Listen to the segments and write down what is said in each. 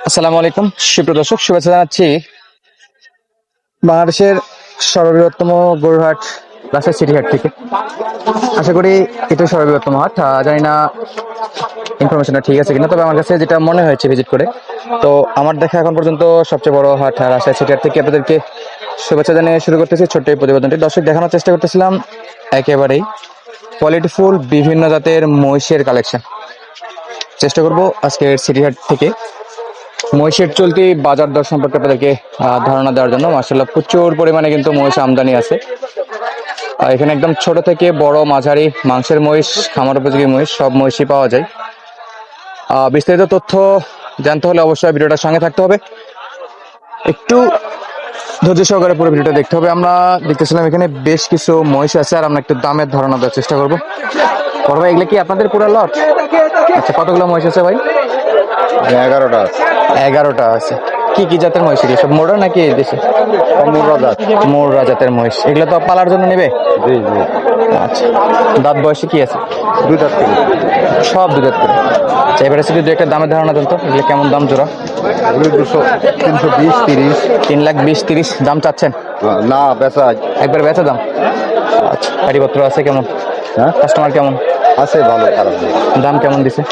আসসালামু আলাইকুম। সুপ্রিয় দর্শক, শুভেচ্ছা জানাচ্ছি বাংলাদেশের সর্ববৃহত্তম গরুহাট, রাজশাহী সিটি হাট থেকে। আশা করি এটাই সর্ববৃহত্তম হাট। জানি না ইনফরমেশনটা ঠিক আছে কিনা, তবে আমার কাছে যেটা মনে হয়েছে ভিজিট করে, তো আমার দেখা এখন পর্যন্ত সবচেয়ে বড় হাট রাজশাহী সিটি হাট থেকে আপনাদেরকে শুভেচ্ছা জানিয়ে শুরু করতেছি ছোট্ট এই প্রতিবেদনটি। দর্শক, দেখানোর চেষ্টা করতেছিলাম একেবারেই কোয়ালিটিফুল বিভিন্ন জাতের মহিষের কালেকশন চেষ্টা করব আজকের সিটি হাট থেকে মহিষের চলতি বাজার দর সম্পর্কে আপনাদেরকে ধারণা দেওয়ার জন্য। মার্শাল্লাহ প্রচুর পরিমাণে কিন্তু মহিষ আমদানি আছে। এখানে একদম ছোট থেকে বড় মাঝারি মাংসের মহিষ, খামার উপযোগী মহিষ, সব মহিষই পাওয়া যায়। বিস্তারিত তথ্য জানতে হলে অবশ্যই ভিডিওটার সঙ্গে থাকতে হবে। একটু ধৈর্য সহকারে পুরো ভিডিওটা দেখতে হবে। আমরা দেখতেছিলাম এখানে বেশ কিছু মহিষ আছে, আর আমরা একটু দামের ধারণা দেওয়ার চেষ্টা করব। বড় এগুলো কি আপনাদের পুরো লট? আচ্ছা কতগুলো মহিষ আছে ভাই? এগারোটা আছে। এগারোটা আছে। কি কি জাতের মহিষ? সব মোড়া নাকি দেশে? পনেরো জাত। মোড়া জাতের মহিষ। এগুলো তো পালার জন্য নেবে? জি জি। আচ্ছা। দাঁত বয়সে কি আছে? দুই জাত থেকে সব দু দাঁত করে। আচ্ছা এবারে শুধু দু একটা দামের ধারণা দেন তো। এগুলো কেমন দাম জোড়া? দুশো তিনশো বিশ তিরিশ। তিন লাখ বিশ তিরিশ দাম চাচ্ছেন? না বেচা একবার বেচা দাম? আচ্ছা গাড়িপত্র আছে কেমন? হ্যাঁ? কাস্টমার কেমন? আছে ভালো দাম কেমন দিছে?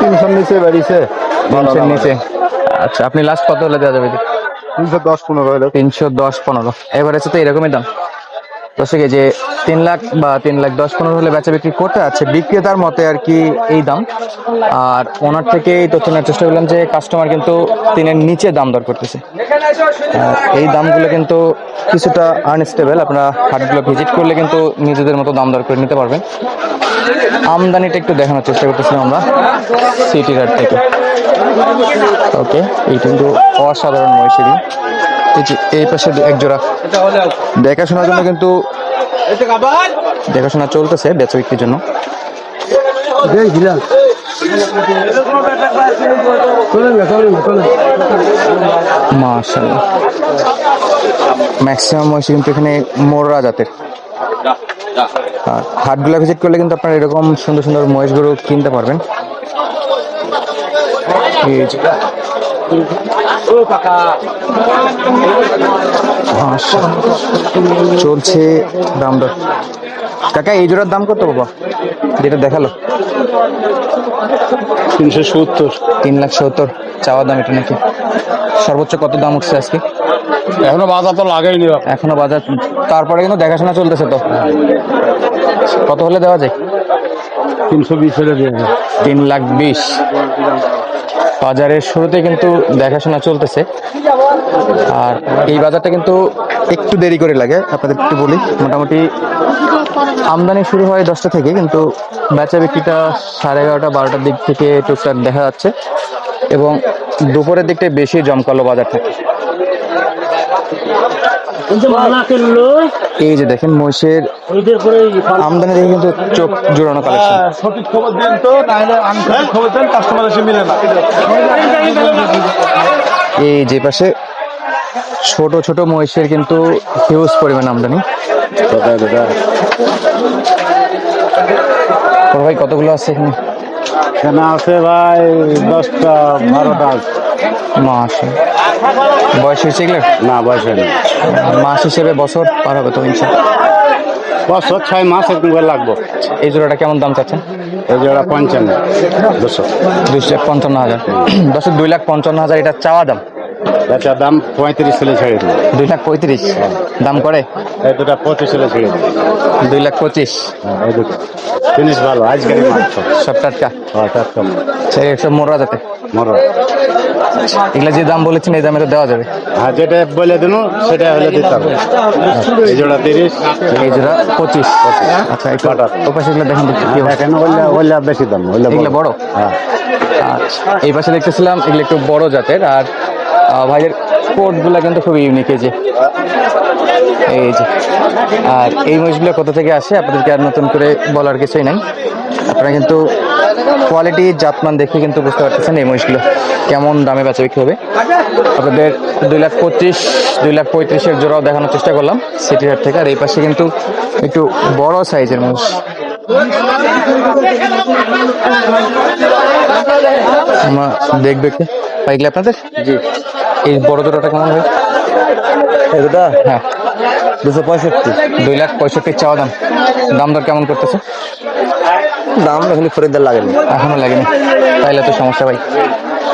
তিনশোর নিচে বাড়িছে তিনশোর নিচে। আচ্ছা আপনি লাস্ট কত হলে দেওয়া যাবে। তিনশো দশ পনেরো তিনশো দশ পনেরো। এবারে তো এরকমই দাম। দর্শক যে তিন লাখ বা তিন লাখ দশ পনেরো হলে বেচা বিক্রি করতে আছে বিক্রেতার মতে আর কি এই দাম। আর ওনার থেকে এই তথ্য নেওয়ার চেষ্টা করলাম যে কাস্টমার কিন্তু তিনের নিচে দাম দর করতেছে। এই দামগুলো কিন্তু কিছুটা আনস্টেবল আপনারা হাটগুলো ভিজিট করলে কিন্তু নিজেদের মতো দাম দর করে নিতে পারবেন। আমদানিটা একটু দেখানোর চেষ্টা করতেছিলাম আমরা সিটি হাট থেকে। ওকে, এই কিন্তু অসাধারণ মহিষেরই এই এই পাশে এক জোড়া। দেখাশোনার জন্য কিন্তু দেখাশোনা চলতেছে বেচা বিক্রির জন্য। মাশাআল্লাহ। ম্যাক্সিমাম মহিষ কিন্তু এখানে মোররা জাতের। আর হাটগুলা ভিজিট করলে কিন্তু আপনারা এরকম সুন্দর সুন্দর মহিষগুলো কিনতে পারবেন। এই যে। মাশাআল্লাহ। চলছে দাম দর। কাকা এই জোড়ার দাম কত বাবা? যেটা দেখাল। তিনশো সত্তর। তিন লাখ সত্তর। চাওয়া দাম এটা নাকি? সর্বোচ্চ কত দাম উঠছে আজকে? এখনও বাজার তো লাগাইনি এখনও বাজার তারপরে কিন্তু দেখাশোনা চলতেছে তো। কত হলে দেওয়া যায়? তিনশো বিশ হলে তিন লাখ বিশ। বাজারের শুরুতে কিন্তু দেখাশোনা চলতেছে। আর এই বাজারটা কিন্তু একটু দেরি করে লাগে, আপনাদের একটু বলি। মোটামুটি আমদানি শুরু হয় দশটা থেকে, কিন্তু বেচা বিক্রিটা সাড়ে এগারোটা, বারোটার দিক থেকে টুকটাক দেখা যাচ্ছে। এবং দুপুরের দিকটায় বেশি জমকালো বাজার থাকে। এই যে দেখেন মহিষের আমদানি দেখে কিন্তু চোখ জোড়ানো কালেকশন সঠিক খবর দেন তো নাহলে আনসঠিক খবর দেন কাস্টমার এসে মিলে না। এই যে পাশে ছোট ছোট মহিষের কিন্তু হিউজ পরিমাণ আমদানি। ভাই কতগুলো আছে এখানে? এখানে আছে ভাই দশটা বারোটা মাস বয়স হয়েছে এগুলো? না বয়স হয়নি। মাস হিসেবে বছর পার হবে তো বছর ছয় মাস এরকম করে লাগবো। এই জোড়াটা কেমন দাম চাচ্ছেন? এই জোড়া পঞ্চান্ন দুশো। দুশো লাখ পঞ্চান্ন হাজার। দশ দুই লাখ পঞ্চান্ন হাজার এটা চাওয়া দাম? এটার দাম পঁয়ত্রিশ হলে ছেড়ে দিই দুই লাখ পঁয়ত্রিশ। দাম করে? এই দুটা পঁচিশ হলে ছেড়ে দিই দুই লাখ পঁচিশ। হ্যাঁ, এই জিনিস ভালো আজকের সব টাটকা। হ্যাঁ টাটকা। সেই সব মোড়া যাতে মরো। এগুলা যে দাম বলেছেন এই দামে তো দেওয়া যাবে। আর যেটা বলে দিন সেটা হলে দিতে হবে। এই জোড়া তিরিশ। এই জোড়া পঁচিশ। আচ্ছা একটু ওপাশে এগুলো দেখেন দেখি কি অবস্থা। কেন বললে বললে বেশি দাম এগুলো বড়? হ্যাঁ। আচ্ছা এই পাশে দেখতেছিলাম এগুলো একটু বড় জাতের আর ভাইয়ের কোটগুলো কিন্তু খুবই ইউনিক এই যে। এই যে। আর এই মহিষগুলো কোথা থেকে আসে, আপনাদেরকে আর নতুন করে বলার কিছুই নাই। আপনারা কিন্তু কোয়ালিটি জাতমান দেখে কিন্তু বুঝতে পারতেছেন এই মহিষগুলো কেমন দামে বেচা বিক্রি হবে। আপনাদের দুই লাখ পঁচিশ, দুই লাখ পঁয়ত্রিশের জোড়াও দেখানোর চেষ্টা করলাম সিটি হাট থেকে। আর এই পাশে কিন্তু একটু বড় সাইজের মহিষ। আমরা দেখবে কি? পাইকলে আপনাদের? জি। এই বড় জোড়াটা কেমন হয় এটা হ্যাঁ। দুশো পঁয়ষট্টি। দুই লাখ পঁয়ষট্টি চাওয়া দাম। দাম দর কেমন করতেছে? দাম এখানে খরিদ্দার লাগেনি। এখনও লাগেনি। তাইলে তো সমস্যা ভাই।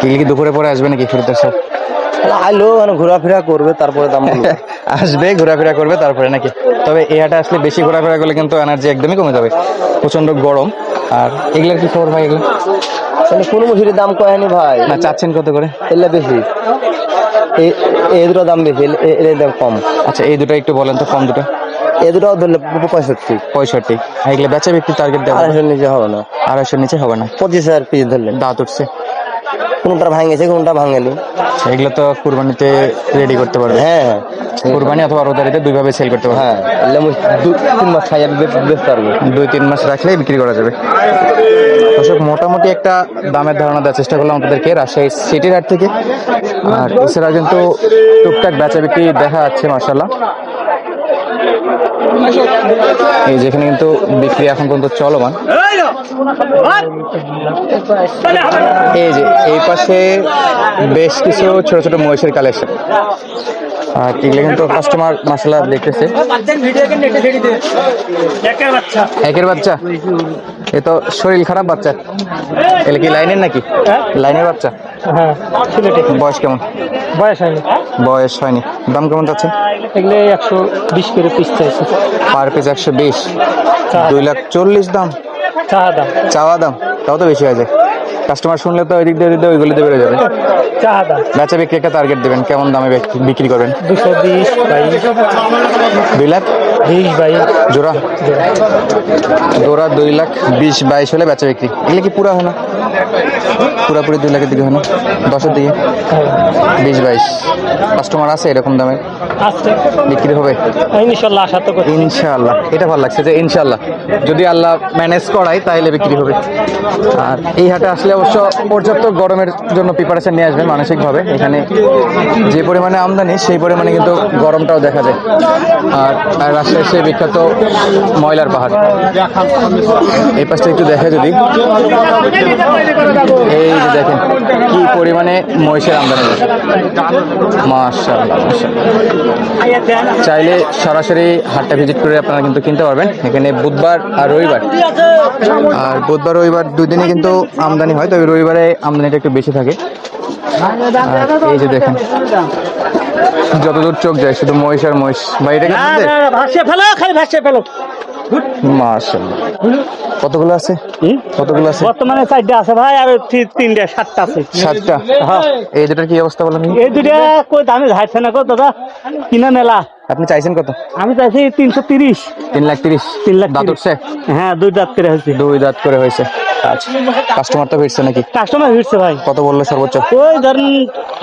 কি দুপুরে পরে আসবে নাকি খরিদ্দার সব আইলো মানে ঘোরাফেরা করবে তারপরে দাম। আসবে ঘোরাফেরা করবে তারপরে নাকি। তবে এই হাটে আসলে বেশি ঘোরাফেরা করলে কিন্তু এনার্জি একদমই কমে যাবে। প্রচণ্ড গরম। আর এগুলোর কি খবর ভাই এগুলো? তাহলে কোন মসুরির দাম কয়নি ভাই? না চাচ্ছেন কত করে? এলে বেশি। এই দুটো দাম বেশি এ- এ- এর দাম কম। আচ্ছা এই দুটো একটু বলেন তো কম দুটো। এই দুটো ধরলে পঁয়ষট্টি। পঁয়ষট্টি। এগুলো বেচা বিক্রি টার্গেট দেওয়া আড়াইশোর নিচে হবে না। আড়াইশোর নিচে হবে না। পঁচিশ হাজার পিস ধরলেন। দাঁত উঠছে। কোনটা ভাঙেছে কোনটা ভাঙেনি। আচ্ছা, এগুলো তো কুরবানিতে রেডি করতে পারবে। হ্যাঁ। কুরবানি অথবা রোজারিতে দুইভাবে সেল করতে পারবে। হ্যাঁ এলে মুই দু তিন মাস খাই আমি বে- বেচতে পারব। দুই তিন মাস রাখলেই বিক্রি করা যাবে। দর্শক মোটামুটি একটা দামের ধারণা দেওয়ার চেষ্টা করলাম আপনাদেরকে রাজশাহী সিটির হাট থেকে। আর এছাড়া কিন্তু টুকটাক বেচা বিক্রি দেখা যাচ্ছে মার্শাল্লাহ এই যেখানে কিন্তু বিক্রি এখন পর্যন্ত চলমান। এই যে এই পাশে বেশ কিছু ছোট ছোট মহিষের কালেকশন আর এগুলো কিন্তু কাস্টমার মাসালা দেখতেছে। একের বাচ্চা। এ তো শরীর খারাপ বাচ্চা। এলে কি লাইনের নাকি? লাইনের বাচ্চা? হ্যাঁ বয়স কেমন? বয়স হয়নি। বয়স হয়নি। দাম কেমন যাচ্ছে? এগুলো একশো বিশ করে পিস চাইছে। পার পিস একশো বিশ। দুই লাখ চল্লিশ দাম। চা দাম। চাওয়া দাম। তাও তো বেশি হয়ে যায়। কাস্টমার শুনলে তো ওইদিক দিয়ে দিয়ে ওইগুলিতে বেড়ে যাবে। বেচা বিক্রি একটা টার্গেট দেবেন কেমন দামে বিক- বিক্রি করবেন? দুশো বিশ দুই লাখ? বিশ বাইশ জোড়া? জোড়া দুই লাখ বিশ বাইশ হলে বেচা বিক্রি। এগুলো কি পুরা হয় না? পুরাপুরি দুই লাখের দিকে হয় না? দশের দিকে? বিশ বাইশ। কাস্টমার আছে এরকম দামে? বিক্রি হবে? ইনশাল্লাহ আশা তো করছি। ইনশাআল্লাহ এটা ভালো লাগছে যে ইনশাআল্লাহ যদি আল্লাহ ম্যানেজ করায় তাহলে বিক্রি হবে। আর এই হাটে আসলে অবশ্য পর্যাপ্ত গরমের জন্য প্রিপারেশন নিয়ে আসবেন মানসিকভাবে। এখানে যে পরিমাণে আমদানি, সেই পরিমাণে কিন্তু গরমটাও দেখা যায়। আর রাজশাহীর সেই বিখ্যাত ময়লার পাহাড়। এই পাশটা একটু দেখা যদি। এই যে দেখেন, কি পরিমাণে মহিষের আমদানি চাইলে সরাসরি হাটটা ভিজিট করে আপনারা কিন্তু কিনতে পারবেন। এখানে বুধবার আর রবিবার। আর বুধবার রবিবার দুই দিনে কিন্তু আমদানি হয়। তবে রবিবারে আমদানিটা একটু বেশি থাকে। এই যে দেখেন যতদূর চোখ যায় শুধু মহিষ আর মহিষ। বা এটা ভাসিয়ে ফেলো খালি ভাসিয়ে ফেলো। মাশাল্লাহ কতগুলো আছে? কতগুলো আছে? বর্তমানে চারটে আছে ভাই আর তি- সাতটা আছে। সাতটা। হ্যাঁ এই দুটার কি অবস্থা বলেন? এই দুটা কই দামে ঝাড়ছে না কো দাদা। কিনা মেলা। আপনি চাইছেন কত? আমি চাইছি তিনশো তিরিশ। তিন লাখ তিরিশ। তিন লাখ দাঁত। হ্যাঁ দুই দাঁত করে হয়েছে। দুই দাঁত করে হয়েছে। আচ্ছা কাস্টমার তো ভিড়ছে নাকি? কাস্টমার ভিড়ছে ভাই। কত বলল সর্বোচ্চ? ওই ধরেন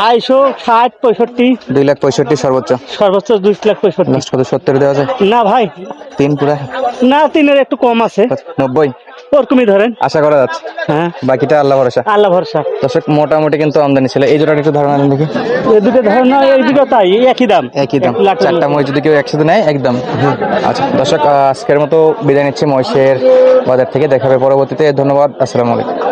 আড়াইশো ষাট পঁয়ষট্টি। দুই লাখ পঁয়ষট্টি সর্বোচ্চ। সর্বোচ্চ দুই লাখ পঁয়ষট্টি। কত? সত্তর দেওয়া যায়? না ভাই। তিন পুরা? না তিনের একটু কম আছে। নব্বই? ওরকমই ধরেন। আশা করা যাচ্ছে। হ্যাঁ। বাকিটা আল্লাহ ভরসা। আল্লাহ ভরসা। দর্শক মোটামুটি কিন্তু আমদানি ছিল। এই জোড়াটা একটু ধারণা নেন দেখি। এই দুটো ধারণা এই দুটো তাই একই দাম। একই দাম। চারটা মহিষ যদি কেউ একসাথে নেয় একদম। আচ্ছা দর্শক আজকের মতো বিদায় নিচ্ছি মহিষের বাজার থেকে। দেখাবে পরবর্তীতে। ধন্যবাদ। আসসালামু আলাইকুম।